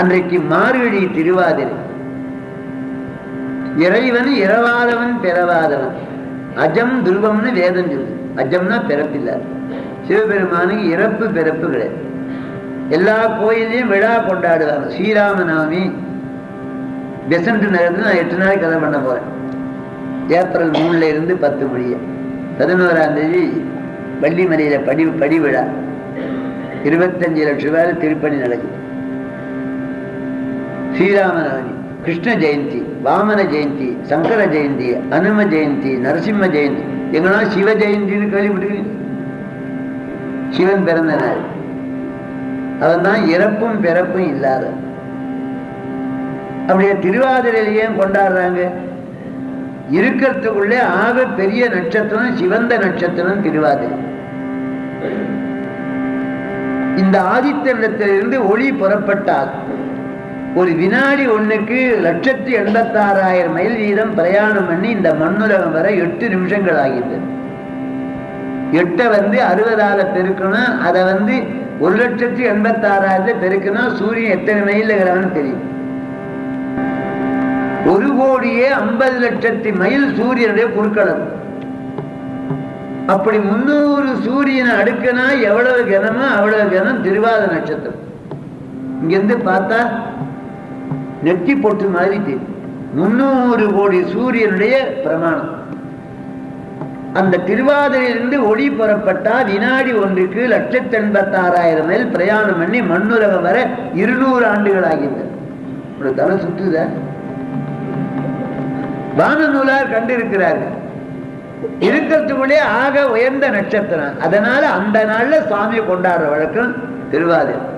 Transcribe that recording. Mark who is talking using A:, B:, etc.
A: அன்றைக்கு மார்கழி திருவாதிரை. இறைவன் இரவாதவன் பிறவாதவன். அஜம் துருவம்னு வேதம் சொல்லுது. அஜம்னா பிறப்பில்லை சிவபெருமானுக்கு இறப்பு பிறப்பு கிடையாது. எல்லா கோயிலையும் விழா கொண்டாடுவாங்க. ஸ்ரீராமநாமி பெசண்ட் பெசன்ட் நான் எட்டு நாளைக்கு கதை பண்ண போறேன். ஏப்ரல் மூணுல இருந்து பத்து முடிய. பதினோராம் தேதி வள்ளிமலையில படி படி விழா இருபத்தஞ்சு லட்சம் ரூபாய் திருப்பணி நடக்குது. ஸ்ரீராமநவமி கிருஷ்ண ஜெயந்தி வாமன ஜெயந்தி சங்கர ஜெயந்தி அனும ஜெயந்தி நரசிம்ம ஜெயந்தி எங்கன்னா சிவ ஜெயந்தின்னு கேள்விப்பட்டிருக்கீங்க? சிவன் பிறந்த நாள் அவன் தான் இறப்பும் பிறப்பும் இல்லாத. அப்படியே திருவாதிரையில் ஏன் கொண்டாடுறாங்க? இருக்கிறதுக்குள்ளே ஆக பெரிய நட்சத்திரம் சிவந்த நட்சத்திரம் திருவாதிரை. இந்த ஆதித்தனிடத்திலிருந்து ஒளி புறப்பட்டால் ஒரு வினாடி ஒண்ணுக்கு லட்சத்தி எண்பத்தாறாயிரம் மைல் வீதம் பிரயாணம் பண்ணி இந்த மண்ணுலகம் வர எட்டு நிமிஷங்கள் ஆகியது எட்டை வந்து அறுபதால பெருக்கணும் அதை வந்து ஒரு லட்சத்தி எண்பத்தாறாயிரத்தை பெருக்கணும் சூரியன் எத்தனை மைல் இருக்கிறான்னு தெரியும். ஒரு கோடியே ஐம்பது லட்சத்தி மைல் சூரியனுடைய குறுக்களம் அப்படி முன்னூறு சூரியனை அடுக்கனா எவ்வளவு கனமோ அவ்வளவு கனம் திருவாத நட்சத்திரம். இங்கிருந்து பார்த்தா நெத்தி பொட்டு மாதிரி தெரியும். முன்னூறு கோடி சூரியனுடைய பிரமாணம். அந்த திருவாதிரையிலிருந்து ஒளி புறப்பட்டா வினாடி ஒன்றுக்கு லட்சத்தி எண்பத்தாறாயிரம் மைல் பிரயாணம் பண்ணி மண்ணுலகம் வர இருநூறு ஆண்டுகள் ஆகின்றன ஒரு தலை சுத்துதா? வானநூலார் கண்டிருக்கிறார்கள். இருக்கிறதுக்குள்ளே ஆக உயர்ந்த நட்சத்திரம். அதனால அந்த நாள்ல சுவாமியை கொண்டாடுற வழக்கம் திருவாதிரை.